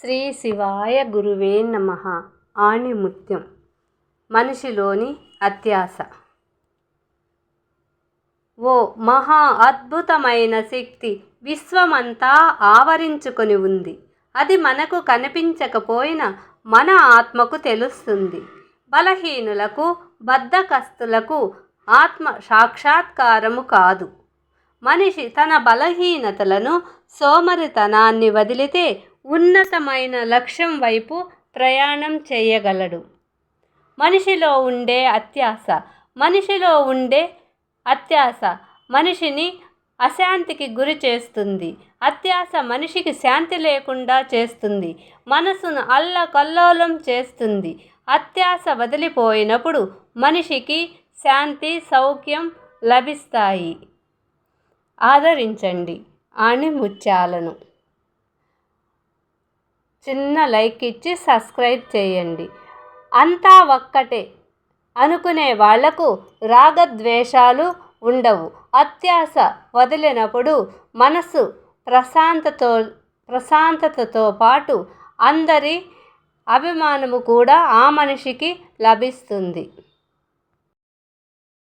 శ్రీ శివాయ గురువే నమ. ఆణిముత్యం. మనిషిలోని అత్యాస ఓ మహా అద్భుతమైన శక్తి విశ్వమంతా ఆవరించుకొని ఉంది. అది మనకు కనిపించకపోయినా మన ఆత్మకు తెలుస్తుంది. బలహీనులకు బద్ధకస్తులకు ఆత్మ సాక్షాత్కారము కాదు. మనిషి తన బలహీనతలను సోమరితనాన్ని వదిలితే ఉన్నతమైన లక్ష్యం వైపు ప్రయాణం చేయగలడు. మనిషిలో ఉండే అత్యాస మనిషిలో ఉండే అత్యాస మనిషిని అశాంతికి గురి చేస్తుంది. అత్యాస మనిషికి శాంతి లేకుండా చేస్తుంది. మనసును అల్లకల్లోలం చేస్తుంది. అత్యాస వదిలిపోయినప్పుడు మనిషికి శాంతి సౌఖ్యం లభిస్తాయి. ఆదరించండి. అని ముత్యాలను చిన్న లైక్ ఇచ్చి సబ్స్క్రైబ్ చేయండి. అంతా ఒక్కటే అనుకునే వాళ్ళకు రాగద్వేషాలు ఉండవు. అత్యాశ వదిలినప్పుడు మనసు ప్రశాంతతో ప్రశాంతతతో పాటు అందరి అభిమానము కూడా ఆ మనిషికి లభిస్తుంది.